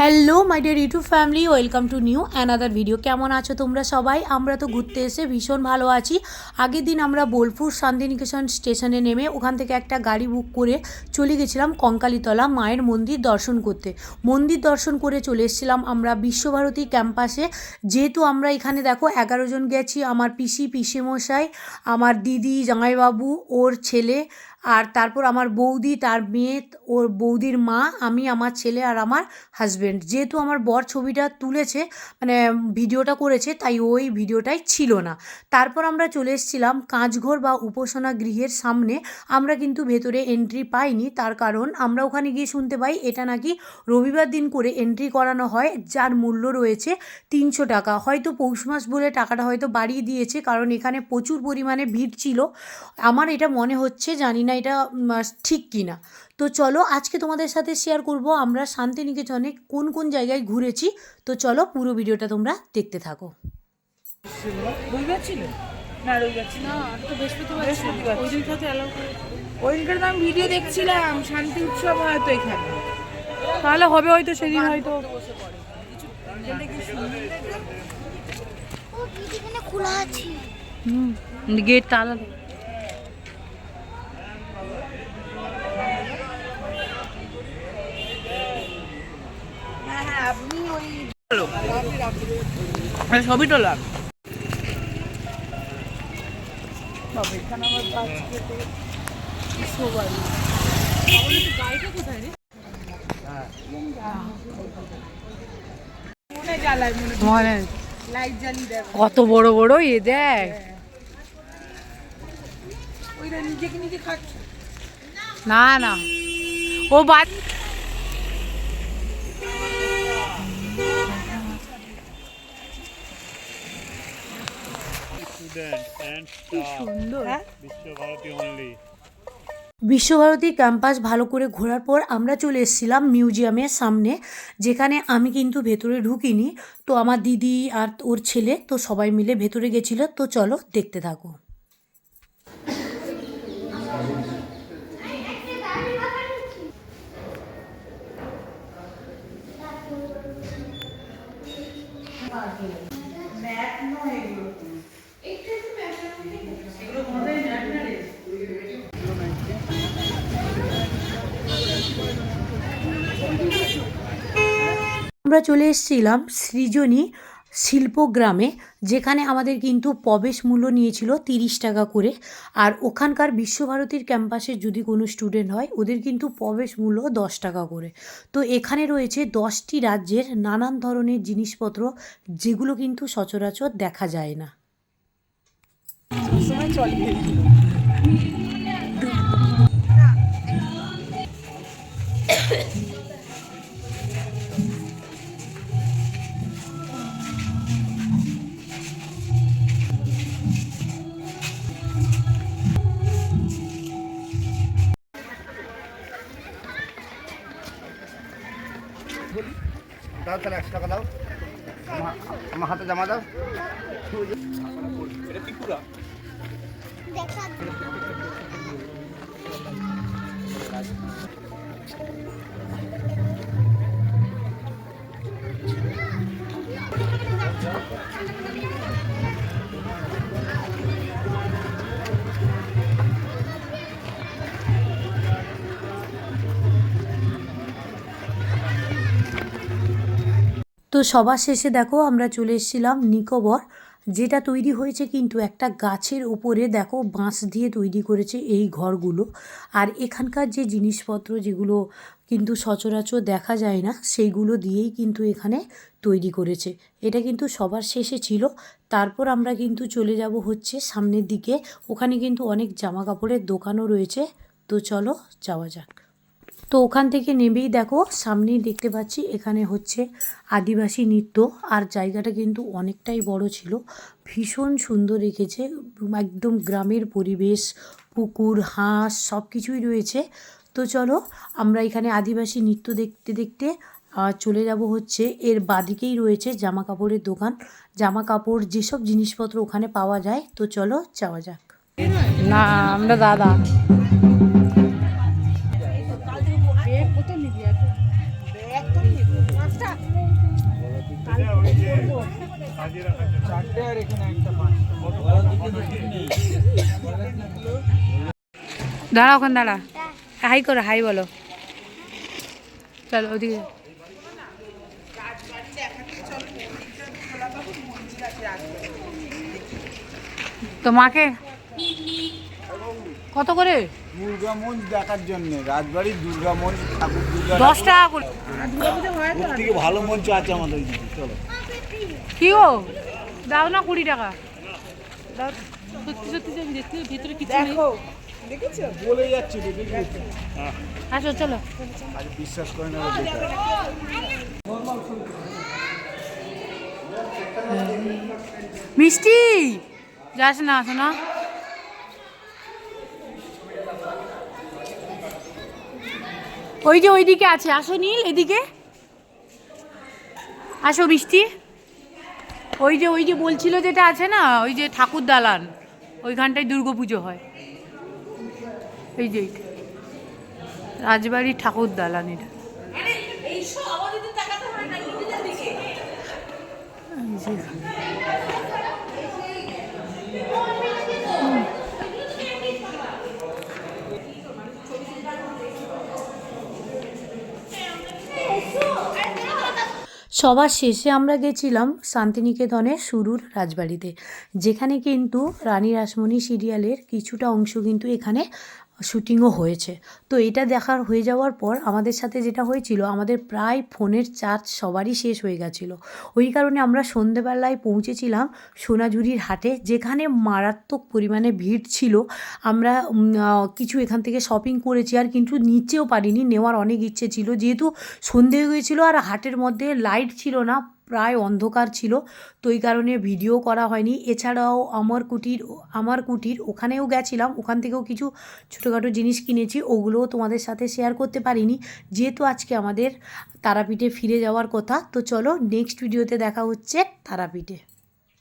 Hello my dear YouTube family welcome to new another video কেমন আছো তোমরা সবাই? আমরা তো ঘুরতে এসে ভীষণ ভালো আছি। আগের দিন আমরা বোলপুর শান্তিনিকেতন স্টেশনে নেমে ওখান থেকে একটা গাড়ি বুক করে চলে গেছিলাম কঙ্কালীতলা মায়ের মন্দির দর্শন করতে। মন্দির দর্শন করে চলে এসেছিলাম আমরা বিশ্বভারতী ক্যাম্পাসে। যেহেতু আমরা এখানে দেখো এগারো জন গেছি, আমার পিসি, পিসিমশাই, আমার দিদি, জামাইবাবু, ওর ছেলে আর তারপর আমার বৌদি, তার মেয়ে, ওর বৌদির মা, আমি, আমার ছেলে আর আমার হাজব্যান্ড যেহেতু আমার বর ছবিটা তুলেছে মানে ভিডিওটা করেছে, তাই ওই ভিডিওটাই ছিল না। তারপর আমরা চলে এসেছিলাম কাঁচঘর বা উপাসনা গৃহের সামনে। আমরা কিন্তু ভেতরে এন্ট্রি পাইনি, তার কারণ আমরা ওখানে গিয়ে শুনতে পাই, এটা নাকি রবিবার দিন করে এন্ট্রি করানো হয়, যার মূল্য রয়েছে তিনশো টাকা। হয়তো পৌষ মাস বলে টাকাটা হয়তো বাড়িয়ে দিয়েছে, কারণ এখানে প্রচুর পরিমাণে ভিড় ছিল। আমার এটা মনে হচ্ছে, জানি না এটা ঠিক কি না তো চলো আজকে তোমাদের সাথে শেয়ার করব আমরা শান্তিনিকেতনে কোন কোন জায়গায় ঘুরেছি। তো চলো পুরো ভিডিওটা তোমরা দেখতে থাকো। রবিবার ছিল? না রবিবার ছিল না। তো বৃহস্পতিবার বৃহস্পতিবার ওই দিনটা তো অ্যালাউ করে ওইদিনকার তো আমি ভিডিও দেখছিলাম শান্তি উৎসব হয়তো এখানে। তাহলে হবে হয়তো সেদিন হয়তো। খোলা আছে। গেট তালা হ্যাঁ আপনি ওই হ্যাঁ, ছবি তোলাম তবে এখানে আমার গাছ কেটে সবাই মনে জ্বালায় মনে মনে লাইট জ্বালিয়ে দেবে কত বড় বড় এ দেখ। না না। ও বাদ হ্যাঁ. বিশ্বভারতী ক্যাম্পাস ভালো করে ঘোরার পর আমরা চলে এসেছিলাম মিউজিয়ামের সামনে যেখানে আমি কিন্তু ভেতরে ঢুকিনি। তো আমার দিদি আর ওর ছেলে তো সবাই মিলে ভেতরে গেছিল। তো চলো দেখতে থাকো। আমরা চলে এসেছিলাম সৃজনী শিল্পগ্রামে যেখানে আমাদের কিন্তু প্রবেশ মূল্য নিয়েছিল তিরিশ টাকা করে। আর ওখানকার বিশ্বভারতীর ক্যাম্পাসে যদি কোনো স্টুডেন্ট হয়, ওদের কিন্তু প্রবেশ মূল্য দশ টাকা করে। তো এখানে রয়েছে দশটি রাজ্যের নানান ধরনের জিনিসপত্র, যেগুলো কিন্তু সচরাচর দেখা যায় না। চলে দাও তাহলে একশো টাকা দাও। আমার আমার হাতে জমা দাও। দেখা তো সবার শেষে দেখো আমরা চলে এসেছিলাম নিকোবর, যেটা তৈরি হয়েছে কিন্তু একটা গাছের উপরে দেখো বাঁশ দিয়ে তৈরি করেছে এই ঘরগুলো। আর এখানকার যে জিনিসপত্র যেগুলো কিন্তু সচরাচর দেখা যায় না, সেইগুলো দিয়েই কিন্তু এখানে তৈরি করেছে। এটা কিন্তু সবার শেষে ছিল। তারপর আমরা কিন্তু চলে যাব হচ্ছে সামনের দিকে। ওখানে কিন্তু অনেক জামা কাপড়ের দোকানও রয়েছে। তো চলো যাওয়া যাক। তো ওখান থেকে নেমেই দেখো সামনেই দেখতে পাচ্ছি এখানে হচ্ছে আদিবাসী নৃত্য। আর জায়গাটা কিন্তু অনেকটাই বড় ছিল। ভীষণ সুন্দর রেখেছে। একদম গ্রামের পরিবেশ, পুকুর, হাঁস সব কিছুই রয়েছে। তো চলো আমরা এখানে আদিবাসী নৃত্য দেখতে দেখতে চলে যাব হচ্ছে এর বাদিকেই রয়েছে জামা কাপড়ের দোকান। জামা কাপড় যেসব জিনিসপত্র ওখানে পাওয়া যায়, তো চলো যাওয়া যাক। না, আমরা দাদা। দাঁড়া ওখানে দাঁড়া। হাই করো হাই বলো। চলো ওদিকে। তো মাকে? কত করে? দুর্গা মঞ্চ দেখার জন্য রাজবাড়ির দুর্গা মঞ্চ ঠাকুর দুর্গা দশ টাকা করে। ভালো মঞ্চ আছে আমাদের চলো। কি গো দাও না কুড়ি টাকা। দাও। সত্যি সত্যি আমি দেখতে ভিতরে কিছু নেই। বলে যাচ্ছি আসো চলো। আজ বিশ্বাস করে না মিষ্টি! যাস না শোনা ওই যে ওইদিকে আছে আসো নীল এদিকে। আসো মিষ্টি। ওই যে ওই যে বলছিল যেটা আছে না ওই যে ঠাকুর দালান ওইখানটায় দুর্গা পুজো হয় এই যে। রাজবাড়ির ঠাকুর দালান এটা এই যে। সবার শেষে আমরা গেছিলাম শান্তিনিকেতনের শুরুর রাজবাড়িতে, যেখানে কিন্তু রানী রাসমণি সিরিয়ালের কিছুটা অংশ কিন্তু এখানে শুটিংও হয়েছে। তো এটা দেখার হয়ে যাওয়ার পর আমাদের সাথে যেটা হয়েছিল, আমাদের প্রায় ফোনের চার্জ সবারই শেষ হয়ে গেছিল। ওই কারণে আমরা সন্ধেবেলায় পৌঁছেছিলাম সোনাঝুরির হাটে, যেখানে মারাত্মক পরিমাণে ভিড় ছিল। আমরা কিছু এখান থেকে শপিং করেছি আর কিন্তু নিচেও পারিনি, নেওয়ার অনেক ইচ্ছে ছিল। যেহেতু সন্ধে হয়ে গিয়েছিল আর হাটের মধ্যে লাইট ছিল না প্রায় অন্ধকার ছিল, তো এই কারণে ভিডিও করা হয়নি। এছাড়াও আমার কুটির আমার কুটির, ওখানেও গেছিলাম, ওখান থেকেও কিছু ছোটোখাটো জিনিস কিনেছি, ওগুলোও তোমাদের সাথে শেয়ার করতে পারিনি। যেহেতু আজকে আমাদের তারাপীঠে ফিরে যাওয়ার কথা, তো চলো নেক্সট ভিডিওতে দেখা হচ্ছে তারাপীঠে।